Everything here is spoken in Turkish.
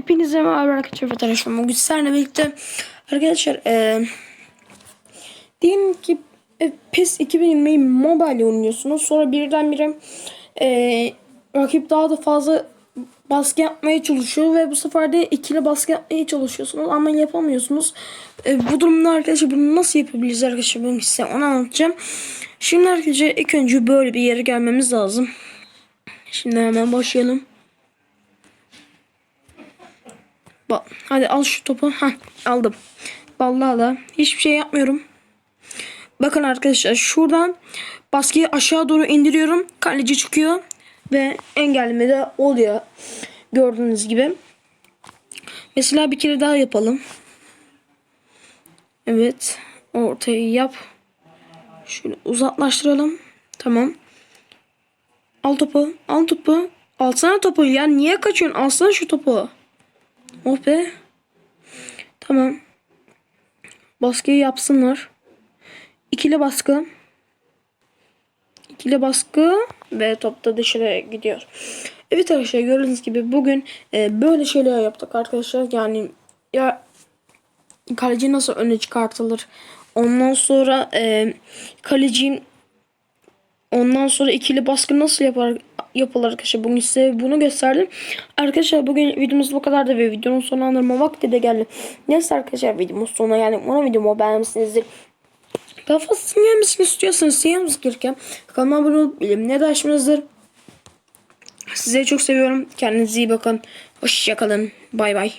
Hepinize merhaba arkadaşlar arkadaşlar. Bugün sizlerle birlikte arkadaşlar e, diyelim ki e, PES 2020'yi mobile oynuyorsunuz. Sonra birdenbire e, rakip daha da fazla baskı yapmaya çalışıyor ve bu sefer de ikili baskı yapmaya çalışıyorsunuz ama yapamıyorsunuz. E, bu durumda arkadaşlar bunu nasıl yapabiliriz arkadaşlar ben size onu anlatacağım. Şimdi arkadaşlar ilk önce böyle bir yere gelmemiz lazım. Şimdi hemen başlayalım. Ba Hadi al şu topu. Heh, aldım. Vallahi da hiçbir şey yapmıyorum. Bakın arkadaşlar şuradan baskıyı aşağı doğru indiriyorum. Kaleci çıkıyor ve engelleme de oluyor. Gördüğünüz gibi. Mesela bir kere daha yapalım. Evet. Ortayı yap. Şöyle uzaklaştıralım. Tamam. Al topu. Al topu. Alsana topu ya. Niye kaçıyorsun? Alsana şu topu. Oh be. Tamam. Baskıyı yapsınlar. İkili baskı. İkili baskı ve top da dışarı gidiyor. Evet arkadaşlar gördüğünüz gibi bugün e, böyle şeyler yaptık arkadaşlar. Yani ya kaleci nasıl öne çıkartılır? Ondan sonra e, kaleci Ondan sonra ikili baskı nasıl yapar, yapılır arkadaşlar. Bugün size bunu gösterdim. Arkadaşlar bugün videomuz bu kadar da ve videonun sonlandırma vakti de geldi. Neyse arkadaşlar videomuz sonuna geldik. Umarım videomu beğenmişsinizdir. Daha fazlasını gelmesini istiyorsanız siyahımız gelirken kanalıma abone olup bilimine de açmanızdır. Sizi çok seviyorum. Kendinize iyi bakın. Hoşçakalın. Bay bay.